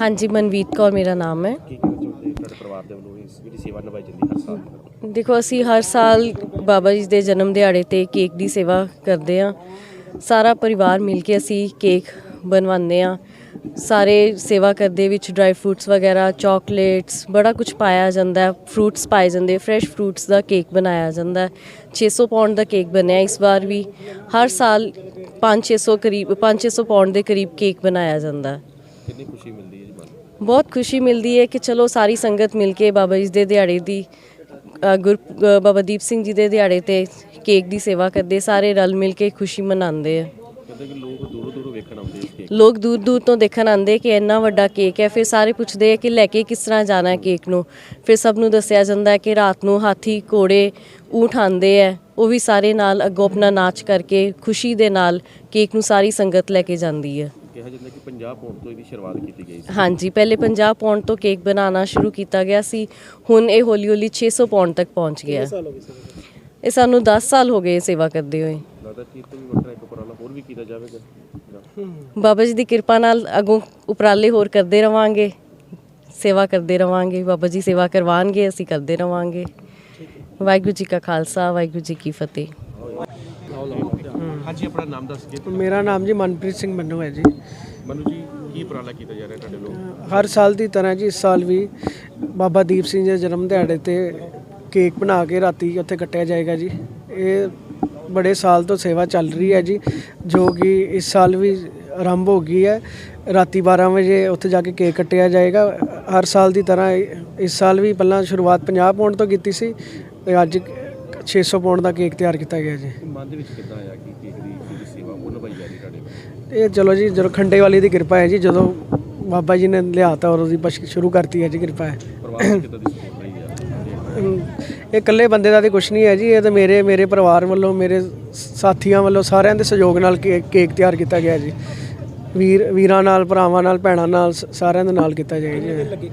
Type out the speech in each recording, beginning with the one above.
ਹਾਂਜੀ ਮਨਵੀਤ ਕੌਰ ਮੇਰਾ ਨਾਮ ਹੈ। ਕੀ ਕਹਿਣਾ ਚਾਹੁੰਦੇ ਤੁਹਾਡੇ ਪਰਿਵਾਰ ਦੇ ਵੱਲੋਂ ਇਸ ਜਿਹੜੀ ਸੇਵਾ ਨਿਭਾਈ ਜਾਂਦੀ ਹਰ ਸਾਲ? ਦੀ ਤਰ੍ਹਾਂ? ਦੇਖੋ ਅਸੀਂ ਹਰ ਸਾਲ ਬਾਬਾ ਜੀ ਦੇ ਜਨਮ ਦਿਹਾੜੇ ਤੇ ਕੇਕ ਦੀ ਸੇਵਾ ਕਰਦੇ ਆ ਸਾਰਾ ਪਰਿਵਾਰ ਮਿਲ ਕੇ ਅਸੀਂ ਕੇਕ ਬਣਵਾਉਂਦੇ ਆ ਸਾਰੇ ਸੇਵਾ ਕਰਦੇ ਵਿੱਚ ਡਰਾਈ ਫਰੂਟਸ ਵਗੈਰਾ ਚਾਕਲੇਟਸ ਬੜਾ ਕੁਝ ਪਾਇਆ ਜਾਂਦਾ ਹੈ। ਫਰੂਟਸ ਪਾਏ ਜਾਂਦੇ ਫਰੈਸ਼ ਫਰੂਟਸ ਦਾ ਕੇਕ ਬਣਾਇਆ ਜਾਂਦਾ ਹੈ। 600 ਪਾਉਂਡ ਦਾ ਕੇਕ ਬਣਿਆ ਇਸ ਵਾਰ ਵੀ। ਹਰ ਸਾਲ 5-600 ਕਰੀਬ 5-600 ਪਾਉਂਡ ਦੇ ਕਰੀਬ ਕੇਕ ਬਣਾਇਆ ਜਾਂਦਾ ਕਿੰਨੀ ਖੁਸ਼ੀ ਮਿਲਦੀ ਹੈ ਜੀ ਮਨ ਨੂੰ? ਬਹੁਤ ਖੁਸ਼ੀ ਮਿਲਦੀ ਹੈ ਕਿ ਚਲੋ ਸਾਰੀ ਸੰਗਤ ਮਿਲ ਕੇ ਬਾਬਾ ਜੀ ਦੇ ਦਿਹਾੜੇ ਦੀ ਗੁਰ ਬਾਬਾ ਦੀਪ ਸਿੰਘ ਜੀ ਦੇ ਦਿਹਾੜੇ ਤੇ ਕੇਕ ਦੀ ਸੇਵਾ ਕਰਦੇ ਸਾਰੇ ਰਲ ਮਿਲ ਕੇ ਖੁਸ਼ੀ ਮਨਾਉਂਦੇ ਆ। ਲੋਕ ਦੂਰੋਂ ਦੂਰੋਂ ਵੇਖਣ ਆਉਂਦੇ ਇਸ ਕੇਕ ਲੋਕ ਦੂਰ ਦੂਰ ਤੋਂ ਦੇਖਣ ਆਉਂਦੇ ਕਿ ਇੰਨਾ ਵੱਡਾ ਕੇਕ ਹੈ ਫਿਰ ਸਾਰੇ ਪੁੱਛਦੇ ਆ ਕਿ ਲੈ ਕੇ ਕਿਸ ਤਰ੍ਹਾਂ ਜਾਣਾ ਹੈ ਕੇਕ ਨੂੰ। ਫਿਰ ਸਭ ਨੂੰ ਦੱਸਿਆ ਜਾਂਦਾ ਹੈ ਕਿ ਰਾਤ ਨੂੰ ਹਾਥੀ ਘੋੜੇ ਊਂਠ ਆਉਂਦੇ ਹੈ ਉਹ ਵੀ ਸਾਰੇ ਨਾਲ ਅੱਗੋਂ ਆਪਣਾ ਨਾਚ ਕਰਕੇ ਖੁਸ਼ੀ ਦੇ ਨਾਲ ਕੇਕ ਨੂੰ ਸਾਰੀ ਸੰਗਤ ਲੈ ਕੇ ਜਾਂਦੀ ਹੈ ਕਿਹਾ ਜਾਂਦਾ ਕਿ 50 ਪੌਂਡ ਤੋਂ ਇਹਦੀ ਸ਼ੁਰੂਆਤ ਕੀਤੀ ਗਈ ਸੀ। ਹਾਂਜੀ ਪਹਿਲੇ 50 ਪੌਂਡ ਤੋਂ ਕੇਕ ਬਣਾਉਣਾ ਸ਼ੁਰੂ ਕੀਤਾ ਗਿਆ ਸੀ। ਹੁਣ ਇਹ ਹੌਲੀ ਹੌਲੀ 600 ਪੌਂਡ ਤੱਕ ਪਹੁੰਚ ਗਿਆ। ਇਹ ਸਾਨੂੰ 10 ਸਾਲ ਹੋ ਗਏ ਸੇਵਾ ਕਰਦੇ ਹੋਏ। ਲੱਗਦਾ ਕਿ ਇਹ ਤੋਂ ਵੀ ਵੱਖਰਾ ਇੱਕ ਉਪਰਾਲਾ ਹੋਰ ਵੀ ਕੀਤਾ ਜਾਵੇਗਾ। ਜਾਂ ਬਾਬਾ ਜੀ ਦੀ ਕਿਰਪਾ ਨਾਲ ਅਗੋਂ ਉਪਰਾਲੇ ਹੋਰ ਕਰਦੇ ਰਵਾਂਗੇ। ਸੇਵਾ ਕਰਦੇ ਰਵਾਂਗੇ। ਬਾਬਾ ਜੀ ਸੇਵਾ ਕਰਵਾਉਣਗੇ ਅਸੀਂ ਕਰਦੇ ਰਵਾਂਗੇ। ਵਾਹਿਗੁਰੂ ਜੀ ਕਾ ਖਾਲਸਾ ਵਾਹਿਗੁਰੂ ਜੀ ਕੀ ਫਤਿਹ। ਹਾਂਜੀ ਆਪਣਾ ਨਾਮ ਦੱਸ ਕੇ ਮੇਰਾ ਨਾਮ ਜੀ ਮਨਪ੍ਰੀਤ ਸਿੰਘ ਮੰਨੂ ਹੈ ਜੀ। ਮਨੂ ਜੀ ਕੀ ਉਪਰਾਲਾ ਕੀਤਾ ਜਾ ਰਿਹਾ ਤੁਹਾਡੇ ਲੋਕ? ਹਰ ਸਾਲ ਦੀ ਤਰ੍ਹਾਂ ਜੀ ਇਸ ਸਾਲ ਵੀ ਬਾਬਾ ਦੀਪ ਸਿੰਘ ਜੀ ਦੇ ਜਨਮ ਦਿਹਾੜੇ ਤੇ ਕੇਕ ਬਣਾ ਕੇ ਰਾਤੀ ਉੱਥੇ ਕੱਟਿਆ ਜਾਏਗਾ ਜੀ। ਇਹ ਬੜੇ ਸਾਲ ਤੋਂ ਸੇਵਾ ਚੱਲ ਰਹੀ ਹੈ ਜੀ ਜੋ ਕਿ ਇਸ ਸਾਲ ਵੀ ਆਰੰਭ ਹੋ ਗਈ ਹੈ। ਰਾਤੀ 12 ਵਜੇ ਉੱਥੇ ਜਾ ਕੇ ਕੇਕ ਕੱਟਿਆ ਜਾਏਗਾ। ਹਰ ਸਾਲ ਦੀ ਤਰ੍ਹਾਂ ਇਸ ਸਾਲ ਵੀ ਪਹਿਲਾਂ ਸ਼ੁਰੂਆਤ 50 ਪੌਂਡ ਤੋਂ ਕੀਤੀ ਸੀ ਤੇ ਅੱਜ 600 ਪੌਂਡ ਦਾ ਕੇਕ ਤਿਆਰ ਕੀਤਾ ਗਿਆ ਜੀ। ਮਨ ਦੇ ਵਿੱਚ ਕਿੱਦਾਂ ਆਇਆ ਕਿ ਕੇਕ ਦੀ ਜਿਹੜੀ ਸੇਵਾ ਉਹ ਨਿਭਾਈ ਜਾ ਰਹੀ ਤੁਹਾਡੇ? ਇਹ ਚਲੋ ਜੀ ਜਦੋਂ ਖੰਡੇ ਵਾਲੀ ਦੀ ਕਿਰਪਾ ਹੈ ਜੀ ਜਦੋਂ ਬਾਬਾ ਜੀ ਨੇ ਲਿਆਤਾ ਔਰ ਉਹਦੀ ਬਸ ਸ਼ੁਰੂ ਕਰਤੀ ਹੈ ਜੀ ਕਿਰਪਾ ਹੈ। ਪਰਿਵਾਰ ਨੂੰ ਕਿੱਦਾਂ ਦੀ ਸਪੋਰਟ ਰਹੀ ਹੈ? ਅਮ, ਇਹ ਇਕੱਲੇ ਬੰਦੇ ਦਾ ਤੇ ਕੁਝ ਨਹੀਂ ਹੈ ਜੀ ਇਹ ਤਾਂ ਮੇਰੇ ਮੇਰੇ ਪਰਿਵਾਰ ਵੱਲੋਂ ਮੇਰੇ ਸਾਥੀਆਂ ਵੱਲੋਂ ਸਾਰਿਆਂ ਦੇ ਸਹਿਯੋਗ ਨਾਲ ਕੇਕ ਤਿਆਰ ਕੀਤਾ ਗਿਆ ਜੀ। ਵੀਰ ਵੀਰਾਂ ਨਾਲ ਭਰਾਵਾਂ ਨਾਲ ਭੈਣਾਂ ਨਾਲ ਸਾਰਿਆਂ ਦੇ ਨਾਲ ਕੀਤਾ ਜਾਏਗਾ ਜੀ।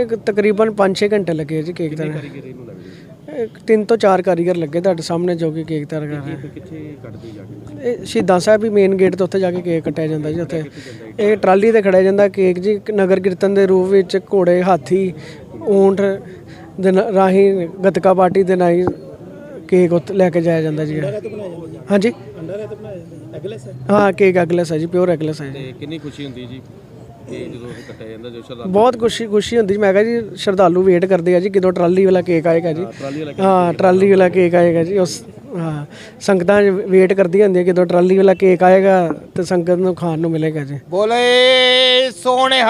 ਇੱਕ ਤਕਰੀਬਨ 5-6 ਘੰਟੇ ਲੱਗੇ ਜੀ ਕੇਕ ਤਿਆਰ। ਇੱਕ ਤਿੰਨ ਤੋਂ ਚਾਰ ਕਾਰੀਗਰ ਲੱਗੇ ਤੁਹਾਡੇ ਸਾਹਮਣੇ ਜੋ ਕਿ ਕੇਕ ਤਿਆਰ ਕਰ ਰਹੇ ਫਿਰ ਕਿੱਥੇ ਕੱਢਦੇ ਜਾ ਕੇ ਤੁਸੀਂ? ਇਹ ਸ਼ਹੀਦਾਂ ਸਾਹਿਬ ਵੀ ਮੇਨ ਗੇਟ ਤੋਂ ਉੱਥੇ ਜਾ ਕੇ ਕੇਕ ਕੱਟਿਆ ਜਾਂਦਾ ਜੀ ਉੱਥੇ। ਇਹ ਟਰਾਲੀ ਤੇ ਖੜਿਆ ਜਾਂਦਾ ਕੇਕ ਜੀ ਇੱਕ ਨਗਰ ਕੀਰਤਨ ਦੇ ਰੂਪ ਵਿੱਚ ਘੋੜੇ ਹਾਥੀ ਊਂਠ ਦੇ ਨ- ਰਾਹੀਂ ਗਤਕਾ ਪਾਰਟੀ ਦੇ ਨਾਲ ਕੇਕ ਉੱਥੇ ਲੈ ਕੇ ਜਾਇਆ ਜਾਂਦਾ ਜੀ। ਹਾਂਜੀ। ਹਾਂ। ਕੇਕ ਐਗਲੈਸ ਹੈ ਜੀ ਪਿਓਰ ਐਗਲੈਸ ਹੈ ਜੀ। ਤੇ ਕਿੰਨੀ ਖੁਸ਼ੀ ਹੁੰਦੀ ਜੀ? ਕਿ ਜਦੋਂ ਇਹ ਕੱਟਿਆ ਜਾਂਦਾ ਜੋ ਸ਼ਰਧਾ ਬਹੁਤ ਖੁਸ਼ੀ ਖੁਸ਼ੀ ਹੁੰਦੀ ਮੈਂ ਕਿਹਾ ਜੀ ਸ਼ਰਧਾਲੂ ਵੇਟ ਕਰਦੇ ਆ ਜੀ ਕਦੋਂ ਟਰਾਲੀ ਵਾਲਾ ਕੇਕ ਆਏਗਾ ਜੀ। ਹਾਂ ਟਰਾਲੀ ਵਾਲਾ ਕੇਕ ਆਏਗਾ ਜੀ। ਉਸ ਹਾਂ ਸੰਗਤਾਂ ਵੇਟ ਕਰਦੀਆਂ ਹੁੰਦੀਆਂ ਕਦੋਂ ਟਰਾਲੀ ਵਾਲਾ ਕੇਕ ਆਏਗਾ ਤੇ ਸੰਗਤ ਨੂੰ ਖਾਣ ਨੂੰ ਮਿਲੇਗਾ ਜੀ। ਬੋਲੇ ਸੋਹਣਿਆ।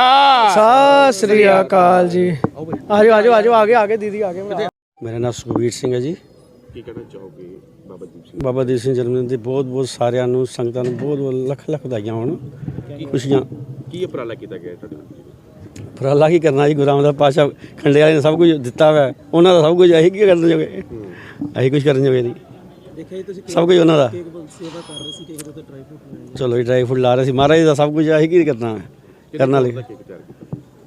ਸਤਿ ਸ੍ਰੀ ਅਕਾਲ ਜੀ। ਆਜੋ ਆਜੋ ਆਜੋ ਆਗੇ ਆਗੇ ਦੀਦੀ ਆਗੇ ਮੇਰਾ ਨਾਮ ਸੁਖਬੀਰ ਸਿੰਘ ਹੈ ਜੀ। ਕੀ ਕਹਿਣਾ ਚਾਹੋਗੇ ਬਾਬਾ ਦੀਪ ਸਿੰਘ? ਬਾਬਾ ਦੀਪ ਸਿੰਘ ਜਨਮ ਦਿਨ ਦੀ ਬਹੁਤ ਬਹੁਤ ਸਾਰਿਆਂ ਨੂੰ ਸੰਗਤਾਂ ਨੂੰ ਬਹੁਤ ਬਹੁਤ ਲੱਖ ਲੱਖ ਵਧਾਈਆਂ ਹੋਣ। ਖੁਸ਼ੀਆਂ। ਕੀ ਉਪਰਾਲਾ ਕੀਤਾ ਗਿਆ ਤੁਹਾਡੇ ਵੱਲੋਂ ਪਰ ਅੱਲਾ ਕੀ ਕਰਨਾ ਜੀ? ਗੁਰੂ ਰਾਮਦਾਸ ਪਾਸ਼ਾ ਖੰਡੇ ਵਾਲੇ ਨੇ ਸਭ ਕੁਝ ਦਿੱਤਾ ਹੋਇਆ। ਉਹਨਾਂ ਦਾ ਸਭ ਕੁਝ ਅਸੀਂ ਕੀ ਕਰਨ ਜੋਗੇ? ਅਸੀਂ ਕੁਝ ਕਰਨ ਜੋਗੇ ਨਹੀਂ ਸਭ ਕੁਝ ਉਹਨਾਂ ਦਾ। ਚਲੋ ਜੀ ਡਰਾਈ ਫਰੂਟ ਲਾ ਰਹੇ ਸੀ। ਮਹਾਰਾਜ ਦਾ ਸਭ ਕੁਝ ਅਸੀਂ ਕੀ ਕਰਨਾ? ਕਰਨ ਕੀਤਾ?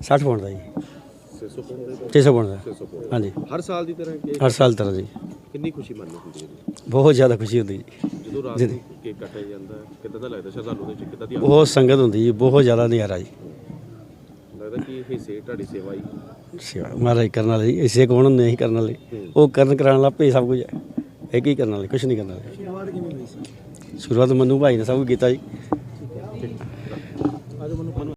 60 ਪੌਂਡ ਦਾ ਜੀ। 600 ਪੌਂਡ ਦਾ 600 ਪੌਂਡ ਦਾ 600 ਪੌਂਡ ਹਾਂਜੀ। ਹਰ ਸਾਲ ਦੀ ਤਰ੍ਹਾਂ ਕੇਕ ਹਰ ਸਾਲ ਤਰ੍ਹਾਂ ਜੀ ਕਿੰਨੀ ਖੁਸ਼ੀ ਮਨ ਨੂੰ ਹੁੰਦੀ ਹੈ ਜੀ? ਬਹੁਤ ਜ਼ਿਆਦਾ ਖੁਸ਼ੀ ਹੁੰਦੀ ਜੀ। ਜਦੋਂ ਰਾਤ ਨੂੰ ਕੇਕ ਕੱਟਿਆ ਜਾਂਦਾ ਹੈ, ਕਿੱਦਾਂ ਦਾ ਲੱਗਦਾ ਸ਼ਰਧਾਲੂ ਦੇ ਵਿੱਚ? ਕਿੱਦਾਂ ਦੀ ਬਹੁਤ ਸੰਗਤ ਹੁੰਦੀ ਜੀ ਬਹੁਤ ਜ਼ਿਆਦਾ ਨਜ਼ਾਰਾ ਜੀ। ਲੱਗਦਾ ਕਿ ਇਹ ਹਿੱਸੇ ਤੁਹਾਡੀ ਸੇਵਾ ਹੀ। ਸੇਵਾ। ਮਹਾਰਾਜ ਕਰਨ ਵਾਲੇ ਜੀ, ਇਸੇ ਕੋਣ ਹੁੰਦੇ ਅਸੀਂ ਕਰਨ ਵਾਲੇ? ਉਹ ਕਰਨ ਕਰਾਉਣ ਲੱਗ ਪਏ ਸਭ ਕੁਝ ਇਹ ਕੀ ਕਰਨ ਵਾਲੇ? ਕੁਝ ਨਹੀਂ ਕਰਨ ਵਾਲੇ। ਸ਼ੁਰੂਆਤ ਮਨੂ ਭਾਈ ਨੇ ਸਭ ਕੁਝ ਕੀਤਾ ਜੀ।